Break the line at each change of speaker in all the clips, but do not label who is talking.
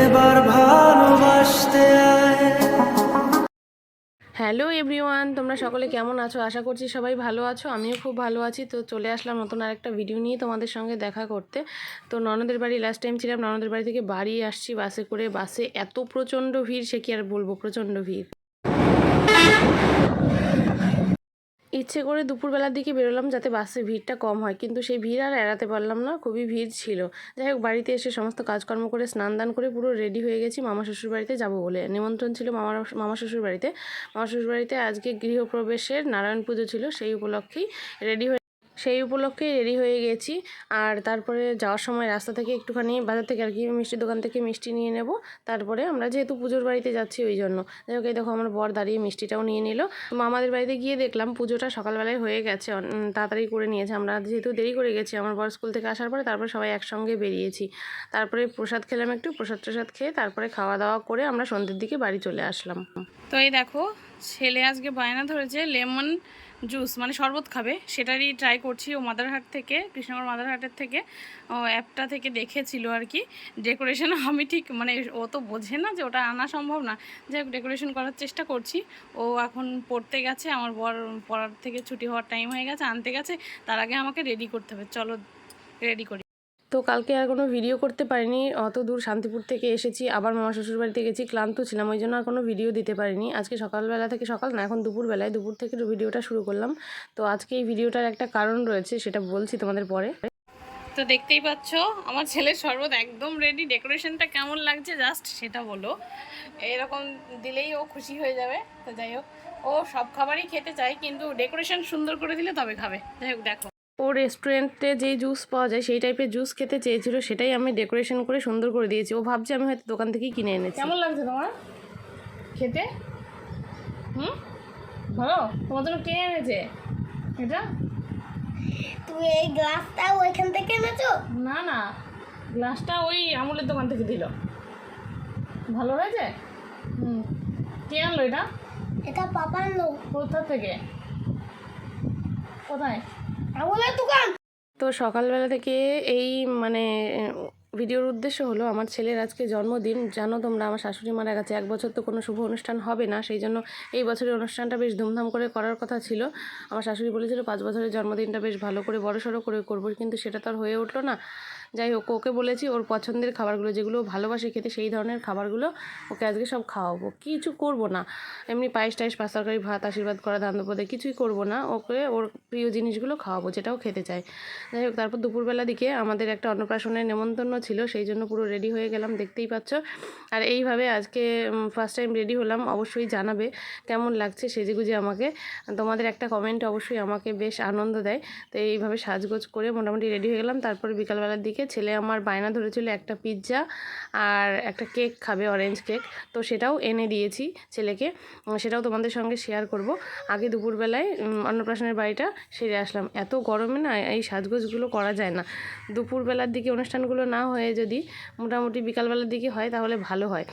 এবার ভালোবাসতে
hello everyone, তোমরা সকলে কেমন আছো? আশা করছি সবাই ভালো আছো, আমিও খুব ভালো আছি। তো চলে আসলাম নতুন আরেকটা ভিডিও নিয়ে তোমাদের সঙ্গে দেখা করতে। তো ননদের বাড়ি লাস্ট টাইম ছিলাম, ননদের বাড়ি থেকে বাড়ি আসছি বাসে করে। বাসে এত প্রচণ্ড ভিড়, সে কি আর বলব, প্রচণ্ড ভিড়। ইচ্ছে করে দুপুরবেলার দিকে বেরোলাম যাতে বাসে ভিড়টা কম হয়। কিন্তু সেই ভিড় আর এড়াতে পারলাম না, খুবই ভিড় ছিল। যাই হোক, বাড়িতে এসে সমস্ত কাজকর্ম করে স্নান দান করে পুরো রেডি হয়ে গেছি। মামা শ্বশুর বাড়িতে যাব বলে নিমন্ত্রণ ছিল মামার মামা শ্বশুর বাড়িতে মামা শ্বশুর বাড়িতে আজকে গৃহপ্রবেশের নারায়ণ পুজো ছিল, সেই উপলক্ষেই রেডি হয়ে সেই উপলক্ষে রেডি হয়ে গেছি। আর তারপরে যাওয়ার সময় রাস্তা থেকে একটুখানি বাজার থেকে আর কি মিষ্টির দোকান থেকে মিষ্টি নিয়ে নেব। তারপরে আমরা যেহেতু পুজোর বাড়িতে যাচ্ছি ওই জন্য। যাই হোক, এই দেখো আমার বর দাঁড়িয়ে মিষ্টিটাও নিয়ে নিল। মামাদের বাড়িতে গিয়ে দেখলাম পুজোটা সকালবেলায় হয়ে গেছে। তাড়াতাড়ি করে নিয়েছে। আমরা যেহেতু দেরি করে গেছি, আমার বর স্কুল থেকে আসার পরে তারপরে সবাই একসঙ্গে বেরিয়েছি। তারপরে প্রসাদ খেলাম একটু, প্রসাদ টসাদ খেয়ে তারপরে খাওয়া দাওয়া করে আমরা সন্ধ্যের দিকে বাড়ি চলে আসলাম।
তো এই দেখো, ছেলে আজকে বায়না ধরেছে লেমন জুস মানে শরবত খাবে। সেটারই ট্রাই করছি ও মাদারহাট থেকে কৃষ্ণগড় মাদারহাটের থেকে। ও অ্যাপটা থেকে দেখেছিল আর কি। ডেকোরেশন আমি ঠিক মানে ও তো বোঝে না যে ওটা আনা সম্ভব না। যাই হোক ডেকোরেশন করার চেষ্টা করছি। ও এখন পড়তে গেছে, আমার বর পড়ার থেকে ছুটি হওয়ার টাইম হয়ে গেছে, আনতে গেছে। তার আগে আমাকে রেডি করতে হবে। চলো রেডি করি।
তো কালকে আর কোনো ভিডিও করতে পারিনি। অত দূর শান্তিপুর থেকে এসেছি, আবার মামা শ্বশুর বাড়িতে গেছি, ক্লান্ত ছিলাম, ওই জন্য আর কোনো ভিডিও দিতে পারিনি। আজকে সকালবেলা থেকে সকাল না, এখন দুপুরবেলায়, দুপুর থেকে ভিডিওটা শুরু করলাম। তো আজকে এই ভিডিওটার একটা কারণ রয়েছে, সেটা বলছি তোমাদের পরে।
তো দেখতেই পাচ্ছ, আমার ছেলের শরবত একদম রেডি ডেকোরেশনটা কেমন লাগছে জাস্ট সেটা বলো। এরকম দিলেই ও খুশি হয়ে যাবে, তো যাই হোক। ও সব খাবারই খেতে চায়, কিন্তু ডেকোরেশন সুন্দর করে দিলে তবে খাবে। যাই হোক, দেখো।
ও রেস্টুরেন্টে যেই জুস পাওয়া যায় সেই টাইপের জুস খেতে চেয়েছিল সেটাই আমি ডেকোরেশন করে সুন্দর করে দিয়েছি। ও ভাবছে আমি হয়তো দোকান থেকেই কিনে এনেছি।
কেমন লাগছে তোমার? খেতে? হুম? ভালো? তোমার জন্য কে এনেছে? এটা?
তুমি এই গ্লাসটা ওইখান থেকে এনেছো?
না না। গ্লাসটা ওই আমুলের দোকান থেকে দিল। ভালো হয়েছে? হুম। কে আনলো এটা?
এটা পাপার লোক।
কোথা থেকে? কোথায়?
তো সকালবেলা থেকে এই মানে ভিডিওর উদ্দেশ্য হলো, আমার ছেলের আজকে জন্মদিন। জানো তোমরা, আমার শাশুড়ি মারা গেছে। এক বছর তো কোনো শুভ অনুষ্ঠান হবে না, সেই জন্য এই বছরের অনুষ্ঠানটা বেশ ধুমধাম করে করার কথা ছিল। আমার শাশুড়ি বলেছিল, পাঁচ বছরের জন্মদিনটা বেশ ভালো করে বড় সড়ো করে করব। কিন্তু সেটা তো আর হয়ে উঠল না। যাই হোক, ওকে বলেছি, ওর পছন্দের খাবারগুলো, যেগুলো ভালোবাসে খেতে, সেই ধরনের খাবারগুলো ওকে আজকে সব খাওয়াবো। কিছু করব না। এমনি পায়েস টাইস পাঁচ তরকারি, ভাত, আশীর্বাদ করা ধান্দপদে কিছুই করব না। ওকে ওর প্রিয় জিনিসগুলো খাওয়াবো, যেটাও খেতে চায়। যাই হোক, তারপর দুপুরবেলা দিকে আমাদের একটা অন্নপ্রাশনের নেমন্তন্ন ছিল, সেই জন্য পুরো রেডি হয়ে গেলাম, দেখতেই পাচ্ছ। আর এইভাবে আজকে ফার্স্ট টাইম রেডি হলাম, অবশ্যই জানাবে কেমন লাগছে সেজেগুজে আমাকে। তোমাদের একটা কমেন্ট অবশ্যই আমাকে বেশ আনন্দ দেয়। তো এইভাবে সাজগোজ করে মোটামুটি রেডি হয়ে গেলাম। তারপর বিকালবেলার দিকে ছেলে আমার বায়না ধরেছিল একটা পিৎজা আর একটা কেক খাবে অরেঞ্জ কেক তো সেটাও এনে দিয়েছি ছেলেকে। সেটাও তোমাদের সঙ্গে শেয়ার করব। আগে দুপুরবেলায় অন্নপ্রাশনের বাড়িটা সেরে আসলাম। এত গরমে না এই সাজগোজগুলো করা যায় না। দুপুরবেলার দিকে অনুষ্ঠানগুলো না হয়ে যদি মোটামুটি বিকালবেলার দিকে হয়, তাহলে ভালো হয়।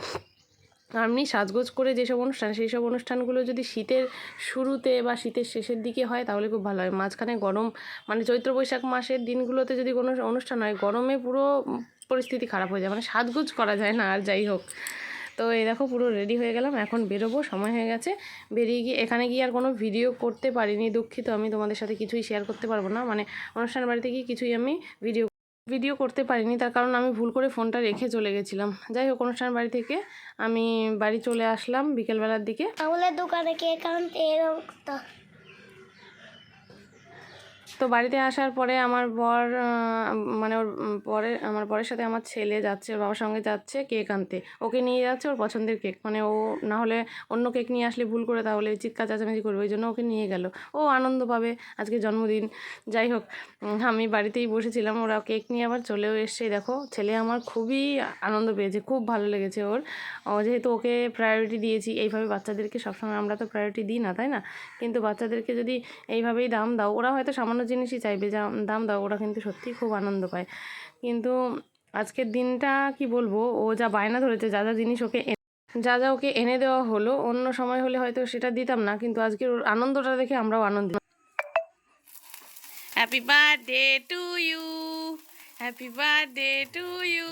এমনি সাজগোজ করে যেসব অনুষ্ঠান সেই সব অনুষ্ঠানগুলো যদি শীতের শুরুতে বা শীতের শেষের দিকে হয়, তাহলে খুব ভালো হয়। মাঝখানে গরম মানে চৈত্র বৈশাখ মাসের দিনগুলোতে যদি কোনো অনুষ্ঠান হয়, গরমে পুরো পরিস্থিতি খারাপ হয়ে যায়। মানে সাজগোজ করা যায় না, আর যাই হোক। তো এই দেখো, পুরো রেডি হয়ে গেলাম, এখন বেরোবো, সময় হয়ে গেছে। বেরিয়ে গিয়ে, এখানে গিয়ে আর কোনো ভিডিও করতে পারিনি, দুঃখিত। আমি তোমাদের সাথে কিছুই শেয়ার করতে পারব না। মানে অনুষ্ঠান বাড়িতে গিয়ে কিছুই আমি ভিডিও ভিডিও করতে পারিনি, তার কারণ আমি ভুল করে ফোনটা রেখে চলে গেছিলাম। যাই হোক, অনুষ্ঠান বাড়ি থেকে আমি বাড়ি চলে আসলাম বিকেলবেলার দিকে।
দোকানে কে কারণ তো
বাড়িতে আসার পরে আমার বর মানে ওর পরে, আমার বরের সাথে আমার ছেলে যাচ্ছে, ওর বাবার সঙ্গে যাচ্ছে কেক আনতে। ওকে নিয়ে যাচ্ছে ওর পছন্দের কেক। মানে ও না হলে অন্য কেক নিয়ে আসলে ভুল করে তাহলে চিৎকার চেঁচামেচি করবে, ওই জন্য ওকে নিয়ে গেল। ও আনন্দ পাবে আজকে জন্মদিন। যাই হোক আমি বাড়িতেই বসেছিলাম, ওরা কেক নিয়ে আবার চলেও এসছে। দেখো, ছেলে আমার খুবই আনন্দ পেয়েছে, খুব ভালো লেগেছে ওর। যেহেতু ওকে প্রায়োরিটি দিয়েছি, এইভাবে বাচ্চাদেরকে সবসময় আমরা তো প্রায়োরিটি দিই না, তাই না? কিন্তু বাচ্চাদেরকে যদি এইভাবেই দাম দাও, ওরা হয়তো সামান্য জিনিসই চাইবে, যা দাম দাও, ওরা কিন্তু সত্যিই খুব আনন্দ পায়। কিন্তু আজকের দিনটা কি বলব, ও যা বায়না ধরেছে, যা যা জিনিস ওকে যা যা ওকে এনে দেওয়া হলো, অন্য সময় হলে হয়তো সেটা দিতাম না, কিন্তু আজকের ওর আনন্দটা দেখে আমরাও আনন্দ
happy birthday to you happy birthday to you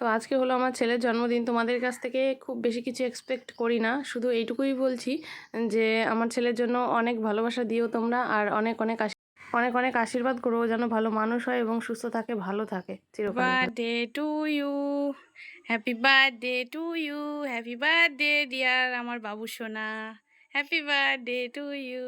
তো আজকে হলো আমার ছেলের জন্মদিন। তোমাদের কাছ থেকে খুব বেশি কিছু এক্সপেক্ট করি না। শুধু এইটুকুই বলছি যে, আমার ছেলের জন্য অনেক ভালোবাসা দিও তোমরা আর অনেক অনেক অনেক অনেক আশীর্বাদ করো যেন ভালো মানুষ হয় এবং সুস্থ থাকে, ভালো থাকে।
Birthday to you happy birthday to you happy birthday dear আমার বাবু সোনা হ্যাপি বার্থডে টু ইউ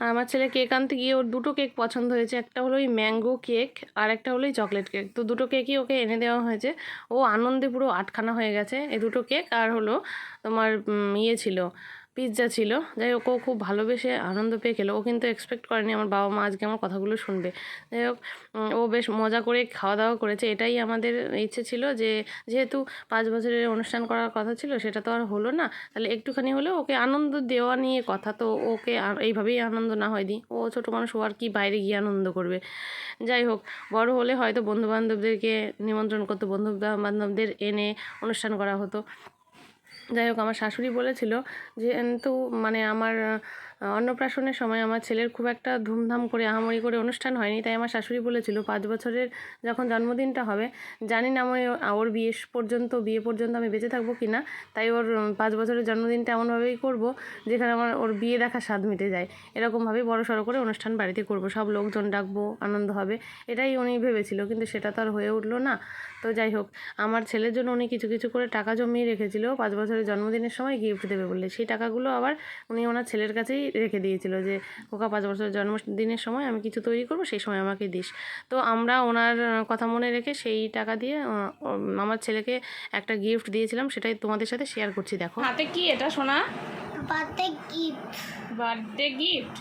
আর আমার ছেলে কেক আনতে গিয়ে ওর দুটো কেক পছন্দ হয়েছে। একটা হলো ওই ম্যাঙ্গো কেক আর একটা হলো চকলেট কেক। তো দুটো কেকই ওকে এনে দেওয়া হয়েছে। ও আনন্দে পুরো আটখানা হয়ে গেছে। এই দুটো কেক আর হলো তোমার ইয়ে ছিল। পিৎজা ছিল। যাই হোক, ও খুব ভালোবেসে আনন্দ পেয়ে খেলো। ও কিন্তু এক্সপেক্ট করেনি আমার বাবা মা আজকে আমার কথাগুলো শুনবে। যাই হোক ও বেশ মজা করে খাওয়া দাওয়া করেছে। এটাই আমাদের ইচ্ছে ছিল যে, যেহেতু পাঁচ বছরের অনুষ্ঠান করার কথা ছিল, সেটা তো আর হলো না। তাহলে একটুখানি হলেও ওকে আনন্দ দেওয়া নিয়ে কথা। তো ওকে এইভাবেই আনন্দ না হয় দিই। ও ছোটো মানুষ, ও আর কি বাইরে গিয়ে আনন্দ করবে? যাই হোক, বড় হলে হয়তো বন্ধু বান্ধবদেরকে নিমন্ত্রণ করতো। বন্ধু বান্ধবদের এনে অনুষ্ঠান করা হতো। যাই হোক আমার শাশুড়ি বলেছিল যে তো মানে আমার অন্নপ্রাশনের সময় আমার ছেলের খুব একটা ধুমধাম করে আহামরি করে অনুষ্ঠান হয়নি, তাই আমার শাশুড়ি বলেছিল পাঁচ বছরের যখন জন্মদিনটা হবে, জানি না আমি ওর বিয়ে পর্যন্ত বিয়ে পর্যন্ত আমি বেঁচে থাকব কি না, তাই ওর পাঁচ বছরের জন্মদিনটা এমনভাবেই করব যেখানে আমার ওর বিয়ে দেখা স্বাদ মিটে যায়। এরকমভাবেই বড় সড়ো করে অনুষ্ঠান বাড়িতে করব, সব লোকজন ডাকবো, আনন্দ হবে, এটাই উনি ভেবেছিল, কিন্তু সেটা তো আর হয়ে উঠল না। তো যাই হোক, আমার ছেলের জন্য উনি কিছু কিছু করে টাকা জমিয়ে রেখেছিল, পাঁচ বছরের জন্মদিনের সময় গিফট দেবে বলে, সেই টাকাগুলো আবার উনি ওনার ছেলের কাছেই রেখে দিয়েছিল যে ওকা পাঁচ বছরের জন্মদিনের সময় আমি কিছু তৈরি করব সেই সময় আমাকে দিস। তো আমরা ওনার কথা মনে রেখে সেই টাকা দিয়ে আমার ছেলেকে একটা গিফট দিয়েছিলাম সেটাই তোমাদের সাথে শেয়ার করছি দেখো।
হাতে কি এটা সোনা?
বার্থডে গিফট
বার্থডে গিফট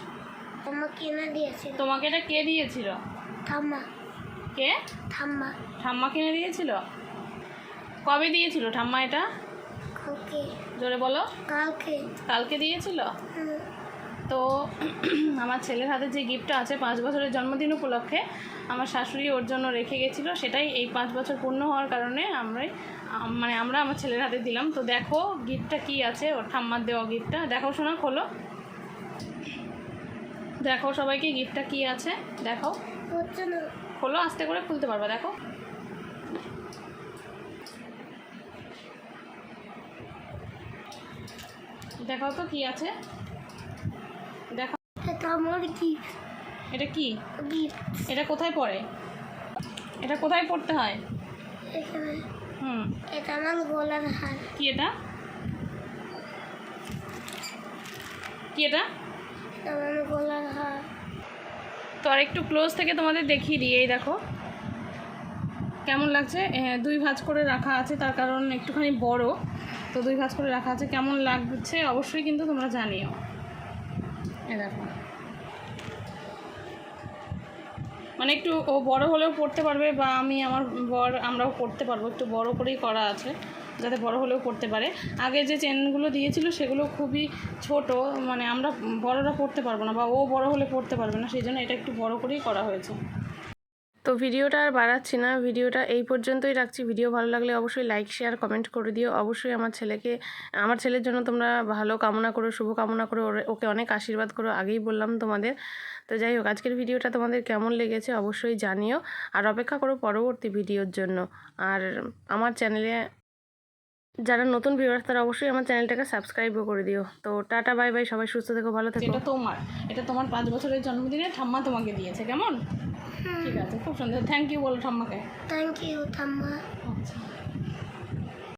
তোমাকে কিনে দিয়েছিল।
তোমাকে এটা কে দিয়েছিল?
ঠাম্মা।
কে?
ঠাম্মা।
ঠাম্মা কিনে দিয়েছিল? কবে দিয়েছিল ঠাম্মা এটা?
ওকে
জোরে বলো।
কালকে।
কালকে দিয়েছিল?
হুম,
তো আমার ছেলের হাতে যে গিফটটা আছে পাঁচ বছরের জন্মদিন উপলক্ষে, আমার শাশুড়ি ওর জন্য রেখে গেছিল। সেটাই এই পাঁচ বছর পূর্ণ হওয়ার কারণে আমরাই মানে আমরা আমার ছেলের হাতে দিলাম। তো দেখো গিফটটা কি আছে, ওর ঠাম্মার দেওয়া গিফটটা দেখো শোনা খোলো। দেখো সবাইকে গিফটটা কি আছে দেখো খোলো, আস্তে করে খুলতে পারবা, দেখো। দেখো তো কি আছে।
এটা আমার গিফট
এটা কি? এটা কোথায় পড়ে? এটা কোথায় পড়তে হয়? হুম।
এটা আমার গলার হার।
কি এটা? কি এটা?
এটা আমার গলার হার।
তো আর একটু ক্লোজ থেকে তোমাদের দেখিয়ে দিই এই দেখো। কেমন লাগছে? দুই ভাঁজ করে রাখা আছে তার কারণ একটুখানি বড়। তো দুই ভাঁজ করে রাখা আছে কেমন লাগছে অবশ্যই কিন্তু তোমরা জানিও। এ দেখো। মানে একটু ও বড় হলেও পড়তে পারবে বা আমি আমার বর আমরাও পড়তে পারব, একটু বড় করেই করা আছে যাতে বড় হলেও পড়তে পারে। আগে যে চেনগুলো দিয়েছিল সেগুলো খুবই ছোট মানে আমরা বড়রা পড়তে পারব না বা ও বড় হলে পড়তে পারবে না, সেই জন্য এটা একটু বড় করেই করা হয়েছে।
তো ভিডিওটা আর বাড়াচ্ছি না, ভিডিওটা এই পর্যন্তই রাখছি। ভিডিও ভালো লাগলে অবশ্যই লাইক শেয়ার কমেন্ট করে দিও। অবশ্যই আমার ছেলেকে, আমার ছেলের জন্য তোমরা ভালো কামনা করো, শুভ কামনা করো। ওকে অনেক আশীর্বাদ করো, আগেই বললাম তোমাদের। তো যাই হোক, আজকের ভিডিওটা তোমাদের কেমন লেগেছে অবশ্যই জানিও। আর অপেক্ষা করো পরবর্তী ভিডিওর জন্য। আর আমার চ্যানেলে যারা নতুন ভিউয়ার্স তারা অবশ্যই আমার চ্যানেলটাকে সাবস্ক্রাইবও করে দিও। তো টাটা বাই বাই সবাই সুস্থ থেকো, ভালো থেকো।
এটা তোমার এটা তোমার পাঁচ বছরের জন্মদিনে ঠাম্মা তোমাকে দিয়েছে, কেমন? ঠিক আছে খুব সুন্দর। থ্যাংক ইউ বলো ঠাম্মাকে।
থ্যাংক ইউ ঠাম্মা।
আচ্ছা।